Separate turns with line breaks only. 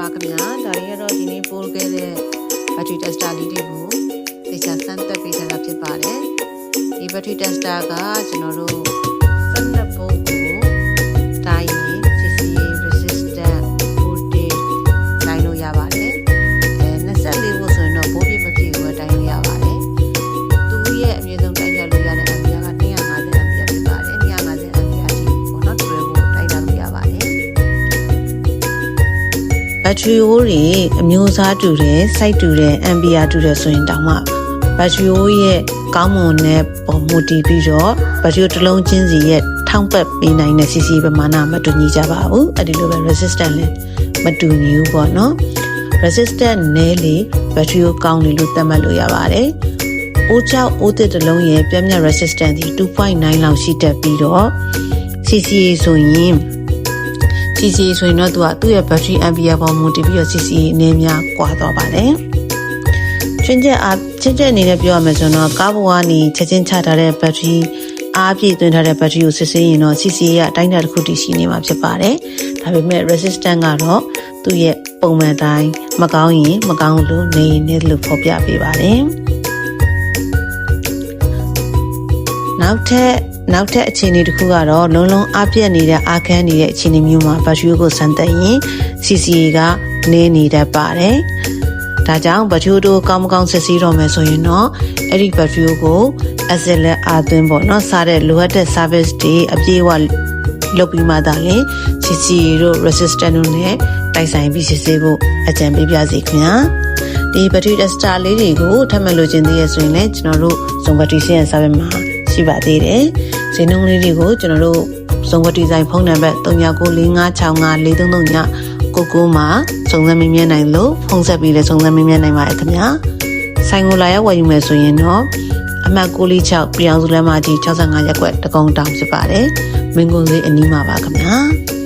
ပါခင်ဗျာဒါတွေကတော့ဒီနေ့ပို့ခဲ့တဲ့ battery tester လေးတွေကိုသေချာစမ်းသပ်ပေးထားတာဖြစ်ပါတယ်ဒီ battery tester ကကျွန်တော်တို့12 volt ကိုတိုင်းရင် CCA resistant voltage တိုင်းလို့ရပါတယ် က်ထရီအိုးတွေအမျိုးအစားတူတယ်စိုက်တူတယ်အမ်ပီယာတူတယ်ဆိုရင်တောင်မှဘက်ထရီအိုးရဲ့ကောင်းမွန်တဲ့ပုံမူတည်ပြီးတော့ဘက်ထရီတစ်လုံးချင်းစီရဲ့ထောင့်ပတ်ပေးနိုင်တဲ့ CC ပမာဏမတူညီကြပါဘူးအဲ့ဒီလိုပဲ resistance လည်းမတူညီဘူးပေါ့နော် resistance နည်းလေဘက်ထရီအိုးကောင်းလေလို့သတ်မှတ်လို့ရပါတယ်အိုးချောက်အိုးတစ်တစ်လုံးရဲ့ပြည့်မြတ် resistance ဒီ2.9လောက်ရှိတတ်ပြီးတော့ CCA ဆိုရင် CCA ဆိုရင်တော့သူကသူ့ရဲ့ battery ampere ပေါ်မူတည်ပြီးတော့ CCA အနည်းများကွာသွားပါတယ်။ချင်းချက်အားချင်းချက်အနေနဲ့ပြောရမယ်ဆိုတော့ကားပေါ်ကနေချက်ချင်းချထားတဲ့ battery အားပြည့်သွင်းထားတဲ့ battery ကိုစစ်ဆေးရင်တော့ CCA ကအတိုင်းအတာတစ်ခုတည်ရှိနေမှာဖြစ်ပါတယ်။ဒါပေမဲ့ resistance ကတော့သူ့ရဲ့ပုံမှန်တိုင်းမကောင်းရင်မကောင်းလို့နေရင်လည်းလို့ဖော်ပြပေးပါတယ်။နောက်ထပ် နောက်ထပ်အခြေအနေတစ်ခုကတော့လုံးလုံးအပြည့်နေတဲ့အာခန်းနေတဲ့အခြေအနေမျိုးမှာဘက်ထရီကိုစမ်းသပ်ရင် CCA ကနေနေတတ်ပါတယ်။ဒါကြောင့်ဘက်ထရီတို့ကောင်းမကောင်းစစ်ဆေးတော့မယ်ဆိုရင်တော့အဲ့ဒီဘက်ထရီကို asset လက်အားသွင်းပေါ့နော်စားတဲ့လိုအပ်တဲ့ service တွေအပြည့်အဝလုပ်ပြီးမှသာလျှင် CCA တို့ resistant တို့နဲ့တိုက်ဆိုင်ပြီးစစ်ဆေးဖို့အကြံပေးပြစီခင်ဗျာ။ဒီဘက်ထရီ tester လေးတွေကိုထပ်မလို့ခြင်းသေးရဆိုရင်လည်းကျွန်တော်တို့ဇုံဘက်ထရီစင်ရ service မှာရှိပါသေးတယ်။ ဈေးနှုန်းလေးတွေကိုကျွန်တော်တို့ဇုံဘက်ထရီဆိုင်ဖုန်းနံပါတ်39955339ကိုကိုမှာစုံစမ်းမင်းမြဲနိုင်လို့ဖုန်းဆက်ပြီးလည်းစုံစမ်းမင်းမြဲနိုင်ပါတယ်ခင်ဗျာ။ဆိုင်ကိုလာရောက်ဝယ်ယူမယ်ဆိုရင်တော့အမှတ်646ပြည်အောင်စုလမ်းမကြီး65ရပ်ကွက်တကုံတောင်ဖြစ်ပါတယ်။မင်းကုန်စည်းအနီးမှာပါခင်ဗျာ။